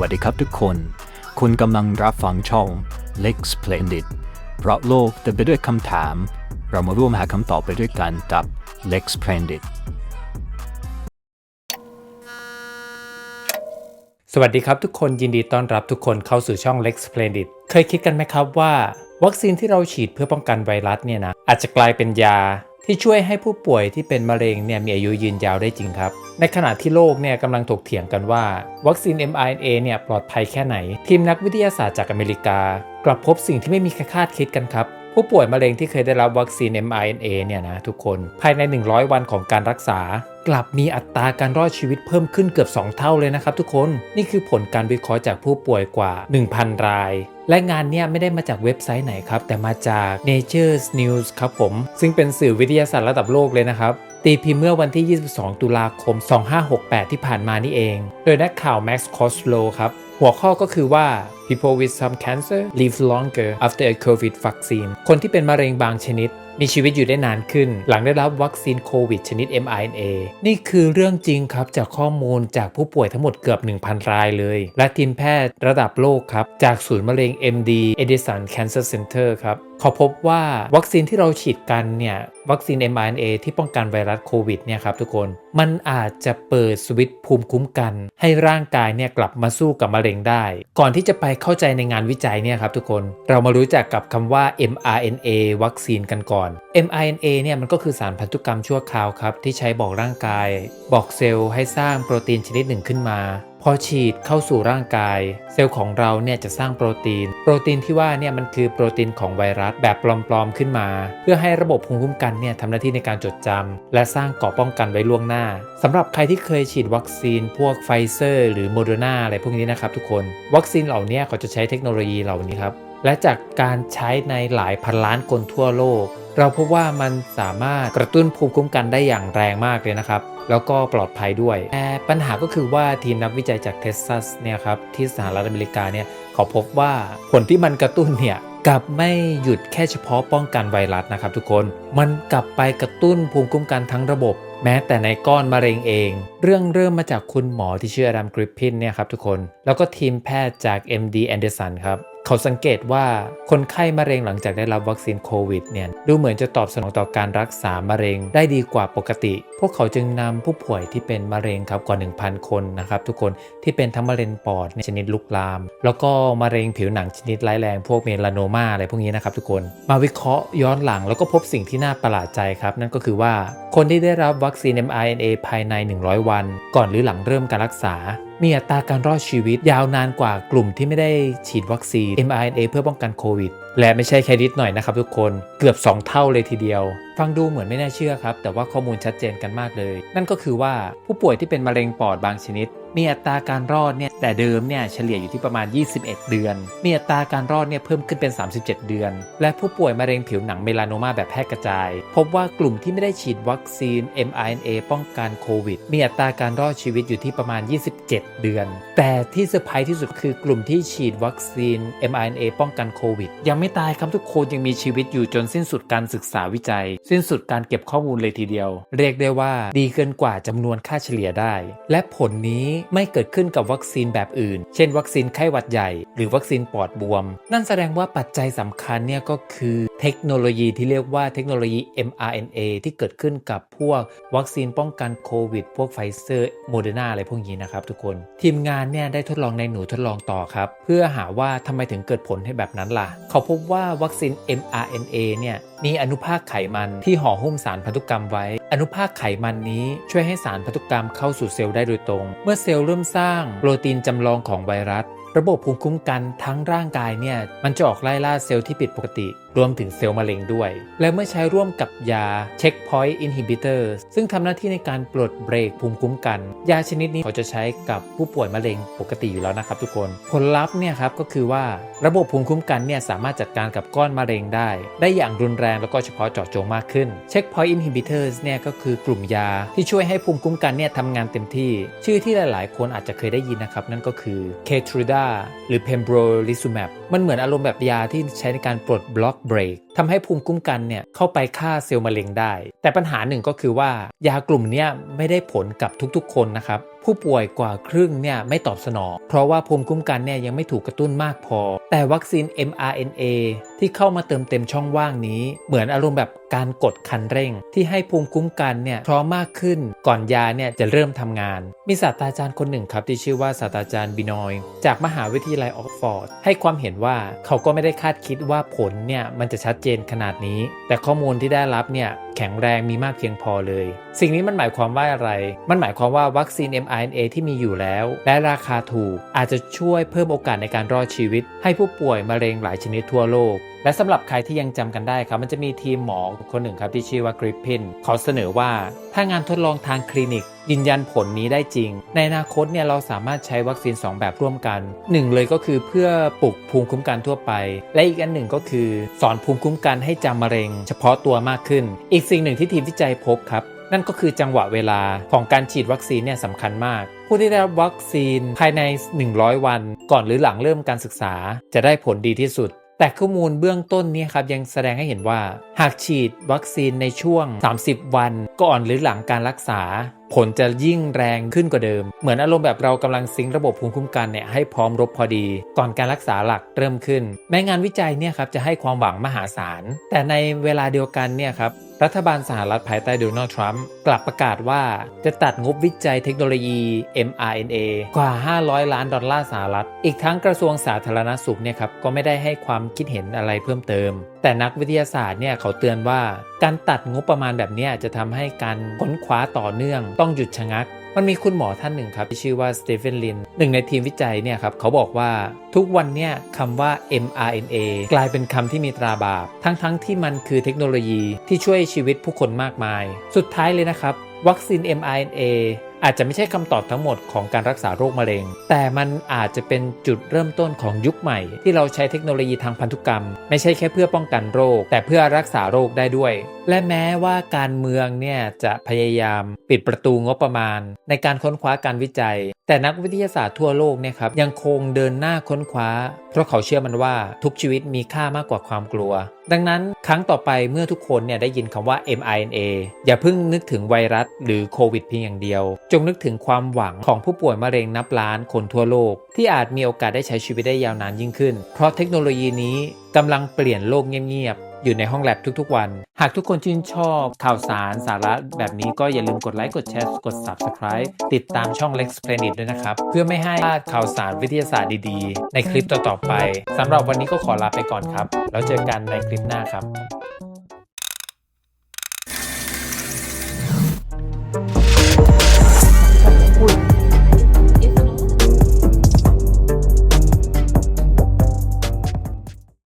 วัสดีครับทุกคน คุณกำลังรับฟังช่อง Lex Splendid เพราะโลกเต็มไปด้วยคำถาม เรามาร่วมหาคำตอบไปด้วยกันกับ Lex Splendid สวัสดีครับทุกคนยินดีต้อนรับทุกคนเข้าสู่ช่อง Lex Splendid เคยคิดกันไหมครับว่า วัคซีนที่เราฉีดเพื่อป้องกันไวรัสเนี่ยนะอาจจะกลายเป็นยา ที่ช่วยให้ผู้ป่วยที่เป็นมะเร็งเนี่ยมีอายุยืนยาวได้จริงครับ ในขณะที่โลกเนี่ยกำลังถกเถียงกันว่า วัคซีน mRNA เนี่ยปลอดภัยแค่ไหน ทีมนักวิทยาศาสตร์จากอเมริกา กลับพบสิ่งที่ไม่มีใครคาดคิดกันครับ ผู้ป่วยมะเร็งที่เคยได้รับวัคซีน mRNA เนี่ยนะทุกคนภายใน 100 วันของการรักษา กลับมีอัตราการรอดชีวิตเพิ่มขึ้นเกือบ 2 เท่าเลยนะครับทุกคนนี่คือผลการวิเคราะห์จากผู้ป่วยกว่า 1,000 ราย และงานเนี้ยไม่ได้มาจากเว็บไซต์ไหนครับ แต่มาจาก Nature's News ครับผม ซึ่งเป็นสื่อวิทยาศาสตร์ระดับโลกเลยนะครับ ตีพิมพ์เมื่อวันที่ 22 ตุลาคม 2568 ที่ผ่านมานี่เอง โดยนักข่าว Max Coslow ครับ หัวข้อก็คือว่า people with some cancer live longer after a COVID vaccine คนที่เป็นมะเร็งบางชนิดมีชีวิตอยู่ได้นานขึ้น หลังได้รับวัคซีนโควิดชนิด mRNA นี่คือเรื่องจริงครับจากข้อมูลจากผู้ป่วยทั้งหมดเกือบ 1,000 รายเลย และทีมแพทย์ระดับโลกครับ จากศูนย์มะเร็ง MD Edison Cancer Center ครับเขาพบว่าวัคซีนที่เราฉีดกันเนี่ยวัคซีน mRNA ที่ป้องกันไวรัสโควิดเนี่ยครับทุกคนมันอาจจะเปิดสวิตช์ภูมิคุ้มกัน ให้ร่างกายเนี่ยกลับมาสู้กับมะเร็งได้ ก่อนที่จะไปเข้าใจในงานวิจัยเนี่ยครับทุกคนเรามารู้จักกับคำว่า mRNA วัคซีนกันก่อน mRNA เนี่ยมันก็คือสารพันธุกรรมชั่วคราวครับที่ใช้บอกร่างกาย บอกเซลล์ให้สร้างโปรตีนชนิดหนึ่งขึ้นมา พอฉีดเข้าสู่ร่างกาย เซลล์ของเราเนี่ยจะสร้างโปรตีน โปรตีนที่ว่าเนี่ยมันคือโปรตีนของไวรัสแบบปลอมๆขึ้นมา เพื่อให้ระบบภูมิคุ้มกันเนี่ยทำหน้าที่ในการจดจำและสร้างเกราะป้องกันไว้ล่วงหน้าสำหรับใครที่เคยฉีดวัคซีนพวกไฟเซอร์ หรือโมเดอร์นาอะไรพวกนี้นะครับทุกคน วัคซีนเหล่านี้เขาจะใช้เทคโนโลยีเหล่านี้ครับ และจากการใช้ในหลายพันล้านคนทั่วโลก เราพบว่ามันสามารถกระตุ้นภูมิคุ้มกันได้อย่างแรงมากเลยนะครับ แล้วก็ปลอดภัยด้วยแต่ปัญหาก็คือว่าทีมนักวิจัยจากเท็กซัสเนี่ยครับที่สหรัฐอเมริกาเนี่ยเขาพบว่าผลที่มันกระตุ้นเนี่ยกลับไม่หยุดแค่เฉพาะป้องกันไวรัสนะครับทุกคน มันกลับไปกระตุ้นภูมิคุ้มกันทั้งระบบ แม้แต่ในก้อนมะเร็งเอง เรื่องเริ่มมาจากคุณหมอที่ชื่ออดัมกริปพินเนี่ยครับทุกคน แล้วก็ทีมแพทย์จาก MD Anderson ครับ เขาสังเกตว่าคนไข้มะเร็งหลังจากได้รับวัคซีนโควิดเนี่ยดูเหมือนจะตอบสนองต่อการรักษามะเร็งได้ดีกว่าปกติ พวกเขาจึงนำผู้ป่วยที่เป็นมะเร็งครับกว่า 1,000 คนนะครับทุกคนที่เป็นทั้งมะเร็งปอดชนิดลุกลาม แล้วก็มะเร็งผิวหนังชนิดร้ายแรงพวกเมลาโนมาอะไรพวกนี้นะครับทุกคนมาวิเคราะห์ย้อนหลังแล้วก็พบสิ่งที่น่าประหลาดใจครับ นั่นก็คือว่าคนที่ได้รับวัคซีน mRNA ภายใน 100 วัน ก่อนหรือหลังเริ่มการรักษา มีอัตราการรอดชีวิตยาวนานกว่ากลุ่มที่ไม่ได้ฉีดวัคซีน mRNA เพื่อป้องกันโควิด และไม่ใช่แค่นิดหน่อยนะครับทุกคนเกือบ 2 เท่าเลยทีเดียว ฟังดูเหมือนไม่น่าเชื่อครับ แต่ว่าข้อมูลชัดเจนกันมากเลย นั่นก็คือว่าผู้ป่วยที่เป็นมะเร็งปอดบางชนิด มีอัตราการรอดเนี่ยแต่เดิมเนี่ยเฉลี่ยอยู่ที่ประมาณ 21 เดือน มีอัตราการรอดเนี่ยเพิ่มขึ้นเป็น 37 เดือน และผู้ป่วยมะเร็งผิวหนังเมลาโนมาแบบแพร่กระจาย พบว่ากลุ่มที่ไม่ได้ฉีดวัคซีน mRNA ป้องกันโควิด มีอัตราการรอดชีวิตอยู่ที่ประมาณ 27 เดือน แต่ที่เซอร์ไพรส์ที่สุดคือกลุ่มที่ฉีดวัคซีน mRNA ป้องกันโควิด ยังไม่ตายครับทุกคนยังมีชีวิตอยู่จนสิ้นสุดการศึกษาวิจัย สิ้นสุดการเก็บข้อมูลเลยทีเดียว เรียกได้ว่าดีเกินกว่าจำนวนค่าเฉลี่ยได้ และผลนี้ไม่เกิดขึ้นกับวัคซีนแบบอื่น เช่น วัคซีนไข้หวัดใหญ่ หรือวัคซีนปอดบวม นั่นแสดงว่าปัจจัยสำคัญเนี่ยก็คือเทคโนโลยีที่เรียกว่าเทคโนโลยี mRNA ที่เกิดขึ้นกับพวกวัคซีนป้องกันโควิด พวกไฟเซอร์โมเดอร์นาอะไรพวกนี้นะครับทุกคน ทีมงานเนี่ยได้ทดลองในหนูทดลองต่อครับ เพื่อหาว่าทำไมถึงเกิดผลให้แบบนั้นล่ะ เขาพบว่าวัคซีน mRNA เนี่ยมีอนุภาคไขมันที่ห่อหุ้มสารพันธุกรรมไว้ อนุภาคไขมันนี้ช่วยให้สารพันธุกรรมเข้าสู่เซลล์ได้โดยตรง เมื่อเซลล์เริ่มสร้างโปรตีนจำลองของไวรัส ระบบภูมิคุ้มกันทั้งร่างกายเนี่ยมันจะออกไล่ล่าเซลล์ที่ผิดปกติ รวมถึงเซลล์มะเร็งด้วย และเมื่อใช้ร่วมกับยา checkpoint inhibitor ซึ่งทำหน้าที่ในการปลดเบรกภูมิคุ้มกัน ยาชนิดนี้เขาจะใช้กับผู้ป่วยมะเร็งปกติอยู่แล้วนะครับทุกคน ผลลัพธ์เนี่ยครับก็คือว่าระบบภูมิคุ้มกันเนี่ยสามารถจัดการกับก้อนมะเร็งได้ ได้อย่างรุนแรงแล้วก็เฉพาะเจาะจงมากขึ้น checkpoint inhibitors เนี่ยก็คือกลุ่มยาที่ช่วยให้ภูมิคุ้มกันเนี่ยทำงานเต็มที่ ชื่อที่หลาย ๆ คนอาจจะเคยได้ยินนะครับนั่นก็คือ Keytruda หรือเพมโบรลิซูแมปมันเหมือนอารมณ์แบบยาที่ใช้ในการปลดบล็อกเบรกทำให้ภูมิคุ้มกันเนี่ยเข้าไปฆ่าเซลล์มะเร็งได้ แต่ปัญหาหนึ่งก็คือว่ายากลุ่มนี้ไม่ได้ผลกับทุกๆ คนนะครับ ผู้ป่วยกว่าครึ่งเนี่ยไม่ตอบสนอง เพราะว่าภูมิคุ้มกันเนี่ยยังไม่ถูกกระตุ้นมากพอ แต่วัคซีน mRNA ที่เข้ามาเติมเต็มช่องว่างนี้ เหมือนอารมณ์แบบการกดคันเร่ง ที่ให้ภูมิคุ้มกันเนี่ยพร้อมมากขึ้น ก่อนยาเนี่ยจะเริ่มทำงาน มีศาสตราจารย์คนหนึ่งครับที่ชื่อว่าศาสตราจารย์บินอย จากมหาวิทยาลัยออกฟอร์ดให้ความเห็นว่าเขาก็ไม่ได้คาดคิดว่าผลเนี่ยมันจะชัดเจนขนาดนี้ แต่ข้อมูลที่ได้รับเนี่ยแข็งแรงมีมากเพียงพอเลย สิ่งนี้มันหมายความว่าอะไร มันหมายความว่าวัคซีน mRNA ที่มีอยู่แล้ว และราคาถูกอาจจะช่วยเพิ่มโอกาสในการรอดชีวิต ให้ผู้ป่วยมะเร็งหลายชนิดทั่วโลก และสำหรับใครที่ยังจำกันได้ครับ มันจะมีทีมหมอคนหนึ่งครับที่ชื่อว่ากริปพินเขาเสนอว่าถ้างานทดลองทางคลินิก ยืนยันผลนี้ได้จริง ในอนาคตเนี่ยเราสามารถใช้วัคซีน 2 แบบร่วมกันหนึ่งเลยก็คือเพื่อปลุกภูมิคุ้มกันทั่วไป และอีกอันหนึ่งก็คือ สอนภูมิคุ้มกันให้จำมะเร็ง เฉพาะตัวมากขึ้น อีกสิ่งหนึ่งที่ทีมวิจัยพบครับนั่นก็คือจังหวะเวลาของการฉีดวัคซีนเนี่ยสำคัญมาก ผู้ที่ได้รับวัคซีนภายใน 100 วัน ก่อนหรือหลังเริ่มการศึกษา จะได้ผลดีที่สุด แต่ข้อมูลเบื้องต้นนี้ครับยังแสดงให้เห็นว่า หากฉีดวัคซีนในช่วง 30 วัน ก่อนหรือหลังการรักษา ผลจะยิ่งแรงขึ้นกว่าเดิม เหมือนอารมณ์แบบเรากำลังซิงระบบภูมิคุ้มกันเนี่ยให้พร้อมรบพอดี ก่อนการรักษาหลักเริ่มขึ้น แม้งานวิจัยเนี่ยครับจะให้ความหวังมหาศาล แต่ในเวลาเดียวกันเนี่ยครับรัฐบาลสหรัฐภายใต้โดนัลด์ทรัมป์กลับประกาศว่าจะตัดงบวิจัยเทคโนโลยี mRNA กว่า 500 ล้านดอลลาร์สหรัฐ อีกทั้งกระทรวงสาธารณสุขเนี่ยครับก็ไม่ได้ให้ความคิดเห็นอะไรเพิ่มเติม แต่นักวิทยาศาสตร์เนี่ยเขาเตือนว่าการตัดงบประมาณแบบนี้จะทำให้การค้นคว้าต่อเนื่อง ต้องหยุดชะงักมันมีคุณหมอท่านหนึ่งครับที่ชื่อว่าสเตเฟนลินหนึ่งในทีมวิจัยเนี่ยครับเขาบอกว่าทุกวันเนี่ยคำว่า mRNA กลายเป็นคำที่มีตราบาป ทั้งๆทที่มันคือเทคโนโลยีที่ช่วยชีวิตผู้คนมากมาย สุดท้ายเลยนะครับ วัคซีน mRNA อาจจะไม่ใช่คำตอบทั้งหมดของการรักษาโรคมะเร็ง แต่มันอาจจะเป็นจุดเริ่มต้นของยุคใหม่ ที่เราใช้เทคโนโลยีทางพันธุกรรม ไม่ใช่แค่เพื่อป้องกันโรค แต่เพื่อรักษาโรคได้ด้วย และแม้ว่าการเมืองเนี่ยจะพยายามปิดประตูงบประมาณ ในการค้นคว้าการวิจัย แต่นักวิทยาศาสตร์ทั่วโลกเนี่ยครับยังคงเดินหน้าค้นคว้า เพราะเขาเชื่อมันว่าทุกชีวิตมีค่ามากกว่าความกลัว ดังนั้นครั้งต่อไปเมื่อทุกคนเนี่ยได้ยินคำว่า mRNA อย่าเพิ่งนึกถึงไวรัสหรือโควิดเพียงอย่างเดียว จงนึกถึงความหวังของผู้ป่วยมะเร็งนับล้านคนทั่วโลก ที่อาจมีโอกาสได้ใช้ชีวิตได้ยาวนานยิ่งขึ้น เพราะเทคโนโลยีนี้กำลังเปลี่ยนโลกเงียบๆ อยู่ในห้องแลบทุกๆวัน หากทุกคนชื่นชอบข่าวสารสาระแบบนี้ก็อย่าลืมกดไลค์กดแชร์กด Subscribe ติดตามช่อง Lex Planet ด้วยนะครับ เพื่อไม่ให้พลาดข่าวสารวิทยาศาสตร์ดีๆ ในคลิปต่อๆไปสำหรับวันนี้ก็ขอลาไปก่อนครับ แล้วเจอกันในคลิปหน้าครับ